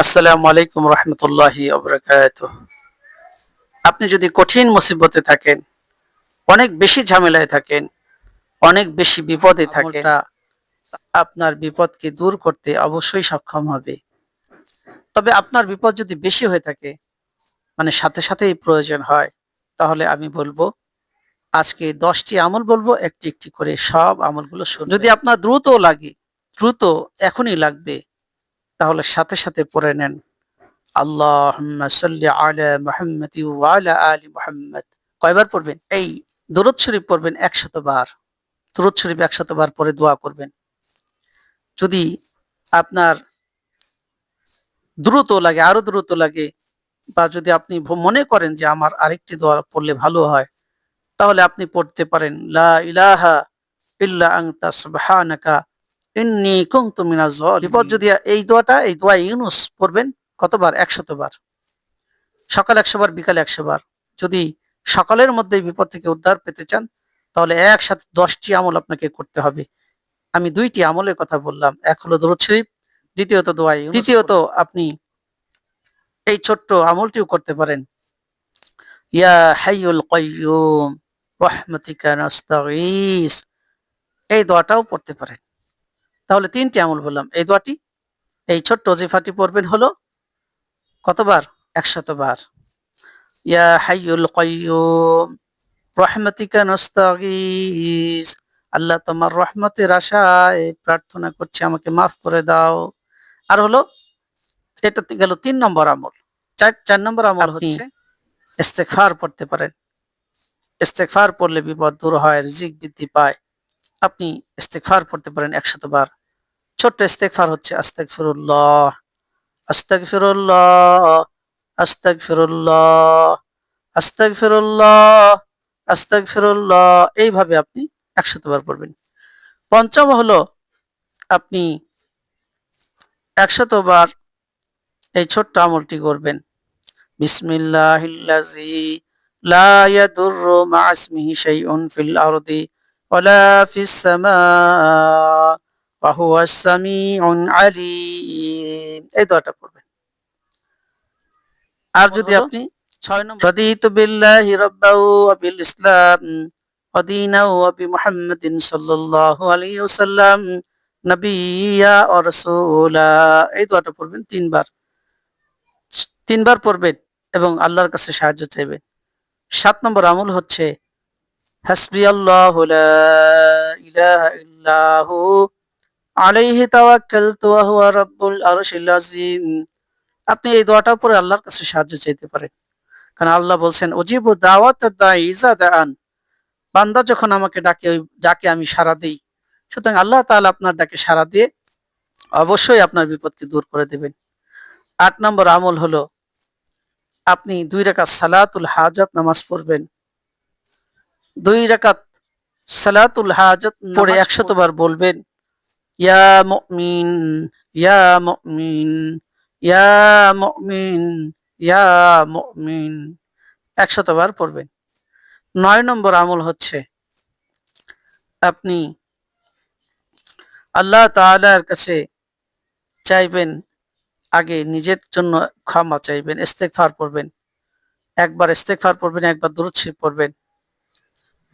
আসসালামু আলাইকুম রহমতুল্লাহি আপনি যদি কঠিন মুসিবতে থাকেন অনেক বেশি ঝামেলায় থাকেন অনেক বেশি বিপদে থাকেন আপনার বিপদকে দূর করতে অবশ্যই সক্ষম হবে তবে আপনার বিপদ যদি বেশি হয়ে থাকে মানে সাথে সাথেই প্রয়োজন হয় তাহলে আমি বলব আজকে দশটি আমল বলব একটি একটি করে সব আমলগুলো শুনুন। যদি আপনার দ্রুত লাগে দ্রুত এখনই লাগবে তাহলে সাথে সাথে পড়ে নেন। আল্লাহ মুহাম্মদ কয়বার পড়বেন? এই দুরুদ শরীফ পড়বেন একশত বার দুরুদ শরীফ একশত বার পরে দোয়া করবেন। যদি আপনার দ্রুত লাগে, আরও দ্রুত লাগে, বা যদি আপনি মনে করেন যে আমার আরেকটি দোয়া পড়লে ভালো হয়, তাহলে আপনি পড়তে পারেন, লা ইলাহা ইল্লা আনতা সুবহানাকা ইন্নী বিপদ যদি এই দোয়াটা এই দোয়া ইউনুস পড়বেন কতবার? একশত বার সকাল একশো বার বিকাল একশো বার যদি সকালের মধ্যে বিপদ থেকে উদ্ধার পেতে চান তাহলে একসাথে দশটি আমল আপনাকে করতে হবে। আমি দুইটি আমলের কথা বললাম। এক হলো দরুদ শরীফ দ্বিতীয়ত দোয়া ইউনুস তৃতীয়ত আপনি এই ছোট্ট আমলটিও করতে পারেন। ইয়া হাইয়ুল কাইয়ুম রাহমাতিকা নাস্তাগীস। এই দোয়াটাও পড়তে পারেন। তাহলে তিনটি আমল বললাম। এই দোয়াটি এই ছোট্ট ওজিফাটি পড়বেন হলো কতবার? একশত বার ইয়া হাইয়ুল কাইয়ুম রহমতিকা নস্তাগীস আল্লাহ তোমার রহমতের আশায় প্রার্থনা করছি আমাকে মাফ করে দাও। আর হলো এটা গেল তিন নম্বর আমল। চার চার নম্বর আমল হচ্ছে ইস্তেগফার পড়তে পারেন। ইস্তেগফার পড়লে বিপদ দূর হয় রিজিক বৃদ্ধি পায়। আপনি ইস্তেগফার পড়তে পারেন একশত বার ছোট্ট ইস্তেগফার হচ্ছে আস্তাগফিরুল্লাহ আস্তাগফিরুল্লাহ আস্তাগফিরুল্লাহ আস্তাগফিরুল্লাহ আস্তাগফিরুল্লাহ। এইভাবে আপনি একশত বার পড়বেন। পঞ্চম হলো আপনি একশত বার এই ছোট্ট আমলটি করবেন। বিসমিল্লাহিল্লাজি লা ইয়াদুররু মা ইসমিহি শাইউন ফিল আরদি ওয়ালা ফিস সামা এই দোয়াটা পড়বেন। আর যদি আপনি ছয় নম্বর রাদিতু বিল্লাহি রাব্বাহু ওয়া বিল ইসলাম ওয়া দীনাহু ওয়া বি মুহাম্মাদিন সাল্লাল্লাহু আলাইহি ওয়াসাল্লাম নবিয়্যা ওয়া রাসূলা। এই দোয়াটা পড়বেন তিনবার। তিনবার পড়বেন এবং আল্লাহর কাছে সাহায্য চাইবেন। সাত নম্বর আমল হচ্ছে হাসবি আল্লাহ ইলাহা ইল্লাহু আলাইহি তাওয়াক্কালতু ওয়া হুয়া রাব্বুল আরশিল আযীম। আপনি এই দোয়াটা পরে আল্লাহর কাছে সাহায্য চাইতে পারেন। কারণ আল্লাহ বলছেন অজিবু দাওয়াত দাঈ ইজা দাআন বান্দা যখন আমাকে ডাকে ওই ডাকে আমি সাড়া দেই। সুতরাং আল্লাহ তাআলা আপনার ডাকে সাড়া দিয়ে অবশ্যই আপনার বিপদকে দূর করে দেবেন। আট নম্বর আমল হলো আপনি দুই রাকাত সালাতুল হাজাত নামাজ পড়বেন। দুই রাকাত সালাতুল হাজাত পড়ে একশত বার বলবেন ইয়া মুমিন ইয়া মুমিন ইয়া মুমিন ইয়া একশত বার পড়বেন। নয় নম্বর আমল হচ্ছে, আপনি আল্লাহ তাআলার কাছে চাইবেন, আগে নিজের জন্য ক্ষমা চাইবেন, ইস্তেগফার পড়বেন। একবার ইস্তেগফার পড়বেন, একবার শরীফ পড়বেন।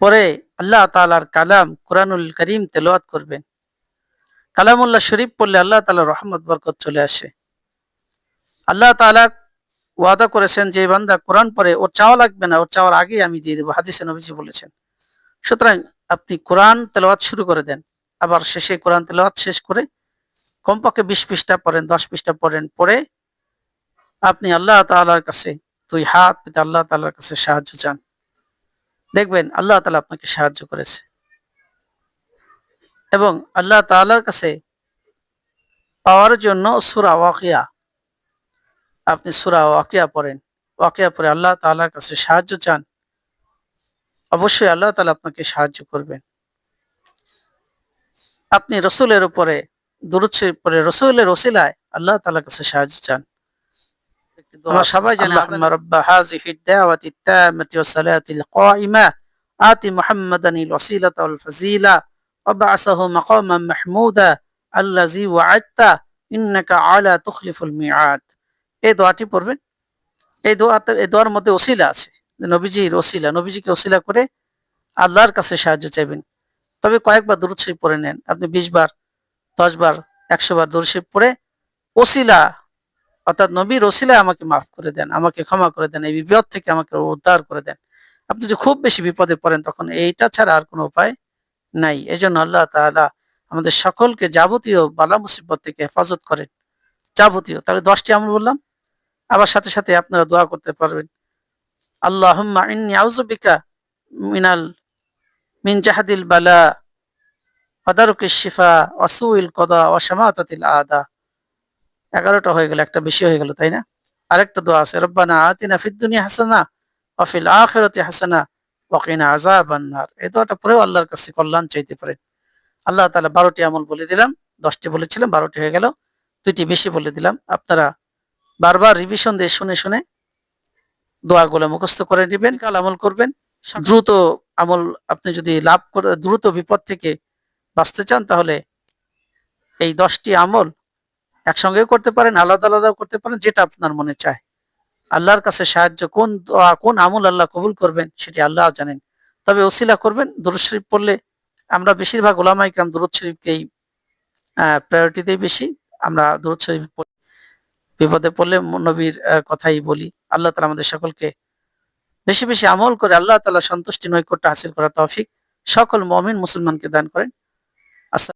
পরে আল্লাহ তাআলার কালাম কোরআনুল করিম তেলাওয়াত করবেন। কালামুল্লাহ শরীফ পড়লে আল্লাহ তাআলার রহমত, বরকত চলে আসে। আল্লাহ তাআলা ওয়াদা করেছেন যে বান্দা কোরআন পড়ে, ওর চাওয়া লাগবে না, ওর চাওয়ার আগেই আমি দিয়ে দেবো, হাদিসে নবীজি বলেছেন। সুতরাং আপনি কোরআন তেলাওয়াত শুরু করে দেন, আবার শেষে কোরআন তেলাওয়াত শেষ করে কমপক্ষে বিশ পৃষ্ঠা পড়েন, দশ পৃষ্ঠা পড়েন, পড়ে আপনি আল্লাহ তাআলার কাছে দুই হাত পেতে আল্লাহ তালার কাছে সাহায্য চান। দেখবেন আল্লাহ তালা আপনাকে সাহায্য করেছে। এবং আল্লাহ তাআলার কাছে পাওয়ার জন্য সূরা ওয়াকিয়া। আপনি সূরা ওয়াকিয়া পড়েন। ওয়াকিয়া পড়ে আল্লাহ তাআলার কাছে সাহায্য চান। অবশ্যই আল্লাহ তাআলা আপনাকে সাহায্য করবেন। আপনি রসুলের উপরে শরীফ পড়ে রসুলের ওসিলায় আল্লাহ তাআলার কাছে সাহায্য চান। আমরা সবাই জানি আল্লাহুম্মা রাব্বা হাযিহি দাওয়াতি তাম্মাতি ওয়াস সালাতিল কাইমা আতি মুহাম্মাদানিল ওয়াসিলাতা ওয়াল ফাজিলা وابعثه مقاما محمودا الذي وعدته إنك على تخلف الميعاد এই দোয়াটি পড়বেন এই দোয়াতে এই দোয়ার মধ্যে ওসিলা আছে যে নবীজির ওসিলা নবীজিকে ওসিলা করে আল্লাহর কাছে সাহায্য চাইবেন তবে কয়েকবার দূরত শরীফ পড়ে নেন আপনি বিশ বার দশ বার একশো বার দূর শরীফ পড়ে ওসিলা অর্থাৎ নবীর ওসিলা আমাকে মাফ করে দেন আমাকে ক্ষমা করে দেন এই বিপদ থেকে আমাকে উদ্ধার করে দেন আপনি যদি খুব বেশি বিপদে পড়েন তখন এইটা ছাড়া আর কোনো উপায় নাই। এজন্য আল্লাহ তাআলা আমাদের সকলকে যাবতীয় বালা মুসিবত থেকে হেফাজত করেন। যাবতীয়। তাহলে দশটি আমল বললাম। আবার সাথে সাথে আপনারা দোয়া করতে পারবেন। আল্লাহুম্মা ইন্নী আউযু বিকা মিনাল, মিন জাহাদিল বালা ওয়াদারুকিশ শিফা, ওয়া সুইল কদা, ওয়া শামাতাতিল আদা। এগারোটা হয়ে গেল, একটা বেশি হয়ে গেল, তাই না? আরেকটা দোয়া আছে, রব্বানা আতিনা ফিদ দুনিয়া হাসানা, ওয়া ফিল আখিরাতি হাসানা ওয়া কিনা আযাবান নার। এই দোয়াটা পড়েও আল্লাহর কাছে কল্যাণ চাইতে পারেন আল্লাহ তাআলা বারোটি আমল বলে দিলাম, দশটি বলেছিলাম, বারোটি হয়ে গেল, দুইটি বেশি বলে দিলাম। আপনারা বারবার রিভিশন দিয়ে শুনে শুনে দোয়াগুলো মুখস্থ করে নেবেন, কাল আমল করবেন। দ্রুত আমল আপনি যদি লাভ করে, দ্রুত বিপদ থেকে বাঁচতে চান, তাহলে এই দশটি আমল একসঙ্গেও করতে পারেন, আলাদা আলাদাও করতে পারেন, যেটা আপনার মনে চায়। আল্লাহর কাছে সাহায্য, কোন কোন আমল আল্লাহ কবুল করবেন সেটি আল্লাহ জানেন। তবে ওসিলা করবেন, দুরুদ শরীফ পড়লে আমরা বেশিরভাগ ওলামাই কাম দুরুদ শরীফকেই প্রায়োরিটি দিই বেশি। আমরা দুরুদ শরীফ বিপদে পড়লে নবীর কথাই বলি। আল্লাহ তালা আমাদের সকলকে বেশি বেশি আমল করে আল্লাহ তালা সন্তুষ্টি নৈকট্য হাসিল করা তৌফিক সকল মমিন মুসলমানকে দান করেন।